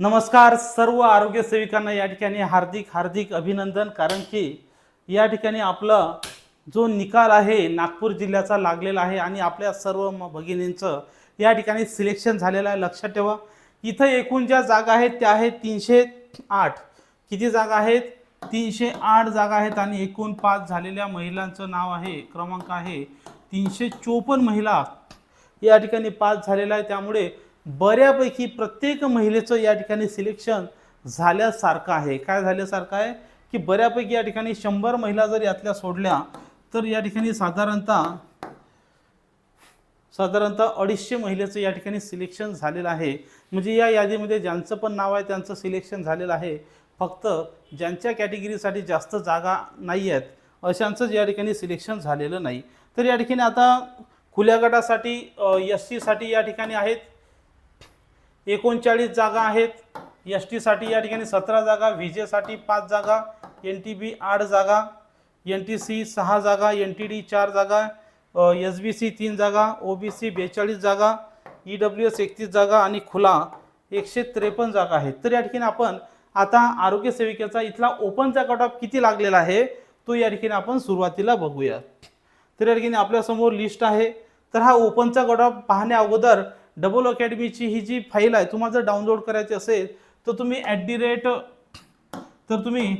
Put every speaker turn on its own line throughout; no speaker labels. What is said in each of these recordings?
नमस्कार सर्व आरोग्य सेविकांना या ठिकाणी हार्दिक हार्दिक अभिनंदन. कारण की या ठिकाणी आपला जो निकाल आहे नागपूर जिल्ह्याचा लागलेला आहे आणि आपल्या सर्व म- भगिनींचं या ठिकाणी सिलेक्शन झालेलं आहे. लक्षात ठेवा इथं एकूण ज्या जागा आहेत त्या आहेत तीनशे आठ. किती जागा आहेत? तीनशे आठ जागा आहेत आणि एकूण पाच झालेल्या महिलांचं नाव आहे क्रमांक आहे तीनशे चोपन्न महिला या ठिकाणी पास झालेला आहे त्यामुळे बऱ्यापैकी प्रत्येक महिलेचं या ठिकाणी सिलेक्शन झाल्यासारखं आहे. काय झाल्यासारखं आहे? की बऱ्यापैकी या ठिकाणी शंभर महिला जर यातल्या सोडल्या तर या ठिकाणी साधारणतः साधारणतः अडीचशे महिलेचं या ठिकाणी सिलेक्शन झालेलं आहे. म्हणजे या यादीमध्ये ज्यांचं पण नाव आहे त्यांचं सिलेक्शन झालेलं आहे. फक्त ज्यांच्या कॅटेगरीसाठी जास्त जागा नाही आहेत अशांचंच या ठिकाणी सिलेक्शन झालेलं नाही. तर या ठिकाणी आता खुल्या गटासाठी एस सीसाठी या ठिकाणी आहेत. एकोणचाळीस जागा आहेत. एस टीसाठी या ठिकाणी सतरा जागा व्हिजेसाठी पाच जागा एन टी बी आठ जागा एन टी सी सहा जागा एन टी डी चार जागा एस बी सी तीन जागा ओ बी सी बेचाळीस जागा ई डब्ल्यू एस एकतीस जागा आणि खुला एकशे त्रेपन्न जागा आहेत. तर या ठिकाणी आपण आता आरोग्य सेविकेचा इथला ओपनचा कट ऑफ किती लागलेला आहे तो या ठिकाणी आपण सुरुवातीला बघूया तर या ठिकाणी आपल्यासमोर लिस्ट आहे. तर हा ओपनचा कट ऑफ पाहण्या अगोदर डबल अकॅडमीची ही जी फाईल आहे तुम्हाला जर डाउनलोड करायची असेल तर तुम्ही ॲट दी रेट तर तुम्ही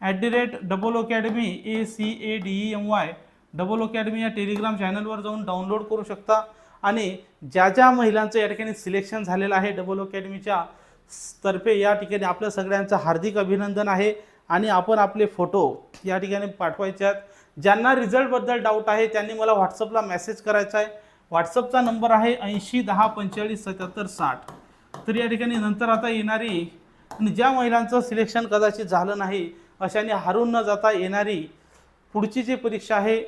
at the rate double academy A C A D E M Y double academy या टेलिग्राम चॅनलवर जाऊन डाउनलोड करू शकता. आणि ज्या ज्या महिलांचं या ठिकाणी सिलेक्शन झालेलं आहे डबल अकॅडमीच्या तर्फे या ठिकाणी आपल्या सगळ्यांचं हार्दिक अभिनंदन आहे. आणि आपण आपले फोटो या ठिकाणी पाठवायचे आहेत. ज्यांना रिझल्टबद्दल डाऊट आहे त्यांनी मला व्हॉट्सअपला मेसेज करायचा आहे. व्हॉट्सअपचा नंबर आहे ऐंशी दहा पंचेचाळीस सत्याहत्तर साठ. तर या ठिकाणी नंतर आता येणारी आणि ज्या महिलांचं सिलेक्शन कदाचित झालं नाही अशाने हारून न जाता येणारी पुढची जी परीक्षा आहे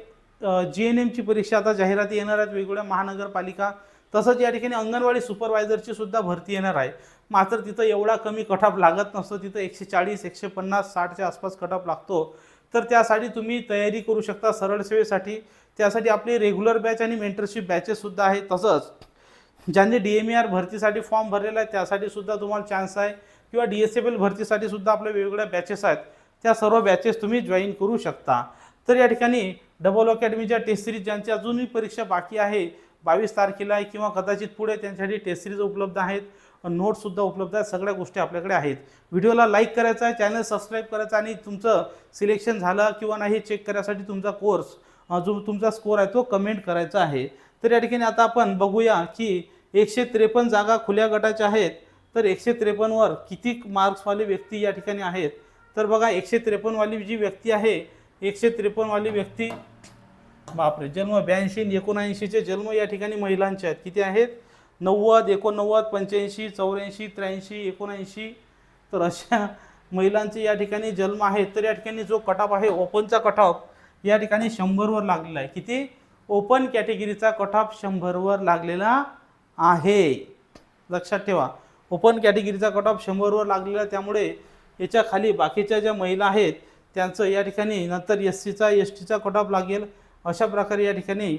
जी एन एमची परीक्षा आता जाहिराती येणार आहेत वेगवेगळ्या महानगरपालिका तसंच या ठिकाणी अंगणवाडी सुपरवायझरची सुद्धा भरती येणार आहे. मात्र तिथं एवढा कमी कटऑफ लागत नसतो तिथं एकशे चाळीस एकशे पन्नास साठच्या आसपास कटऑफ लागतो. तर त्यासाठी तुम्ही तयारी करू शकता सरळ सेवेसाठी. त्यासाठी आपली रेग्युलर बॅच आणि मेंटरशिप बॅचेससुद्धा आहे तसंच ज्यांनी डी एम ई आर भरतीसाठी फॉर्म भरलेला आहे त्यासाठी सुद्धा तुम्हाला चान्स आहे. किंवा डी एस एफ एल भरतीसाठी सुद्धा आपल्या वेगवेगळ्या बॅचेस आहेत. त्या सर्व बॅचेस तुम्ही जॉईन करू शकता. तर या ठिकाणी डबल अकॅडमीच्या टेस्ट सिरीज ज्यांची अजूनही परीक्षा बाकी आहे बावीस तारखेला आहे किंवा कदाचित पुढे त्यांच्यासाठी टेस्ट सिरीज उपलब्ध आहेत. नोट्ससुद्धा उपलब्ध आहेत सगळ्या गोष्टी आपल्याकडे आहेत. व्हिडिओला लाईक करायचा आहे चॅनल सबस्क्राईब करायचा आणि तुमचं सिलेक्शन झालं किंवा नाही चेक करण्यासाठी तुमचा कोर्स जो तुमचा स्कोर आहे तो कमेंट करायचा आहे. तर या ठिकाणी आता आपण बघूया की एकशे त्रेपन्न जागा खुल्या गटाच्या आहेत. तर एकशे त्रेपन्नवर किती मार्क्सवाले व्यक्ती या ठिकाणी आहेत? तर बघा एकशे त्रेपन्नवाली जी व्यक्ती आहे एकशे त्रेपन्नवाली व्यक्ती बापरे जन्म ब्याऐंशी एकोणऐंशीचे जन्म या ठिकाणी महिलांचे आहेत. किती आहेत? नव्वद एकोणनव्वद पंच्याऐंशी चौऱ्याऐंशी त्र्याऐंशी एकोणऐंशी. तर अशा महिलांचे या ठिकाणी जन्म आहे तर या ठिकाणी जो कटऑफ आहे ओपनचा कटऑफ या ठिकाणी शंभरवर लागलेला आहे. किती? ओपन कॅटेगरीचा कटऑफ शंभरवर लागलेला आहे. लक्षात ठेवा. ओपन कॅटेगरीचा कटऑफ शंभरवर लागलेला आहे. त्यामुळे याच्या खाली बाकीच्या ज्या महिला आहेत त्यांचं या ठिकाणी नंतर एस सीचा एस टीचा कटऑफ लागेल. अशा प्रकारे या ठिकाणी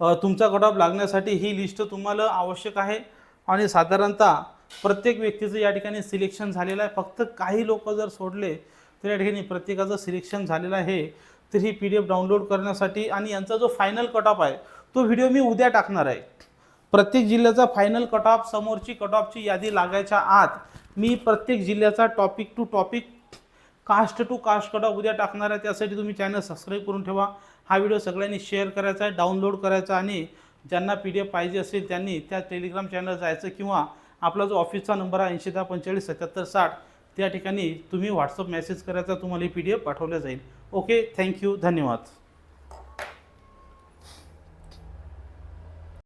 तुमचा कटऑफ लागण्यासाठी ही लिस्ट तुम्हाला आवश्यक आहे. आणि साधारणतः प्रत्येक व्यक्तीचं या ठिकाणी सिलेक्शन झालेलं आहे. फक्त काही लोक जर सोडले तर या ठिकाणी प्रत्येकाचं सिलेक्शन झालेलं आहे. तर ही पी डी एफ डाउनलोड करण्यासाठी आणि यांचा जो फायनल कटऑफ आहे तो व्हिडिओ मी उद्या टाकणार आहे. प्रत्येक जिल्ह्याचा फायनल कट ऑफ समोरची कट ऑफची यादी लागायच्या आत मी प्रत्येक जिल्ह्याचा topic to topic caste to caste cut off उद्या टाकणार आहे. त्यासाठी तुम्ही चॅनल सबस्क्राईब करून ठेवा. हा व्हिडिओ सगळ्यांनी शेअर करायचा आहे डाउनलोड करायचा आणि ज्यांना पी डी एफ पाहिजे असेल त्यांनी त्या टेलिग्राम चॅनल जायचं किंवा आपला जो ऑफिसचा नंबर आहे ऐंशी दहा पंचेचाळीस सत्याहत्तर साठ त्या ठिकाणी तुम्ही व्हॉट्सअप मेसेज करायचा तुम्हाला ही पी डी एफ पाठवल्या जाईल. ओके थँक्यू धन्यवाद.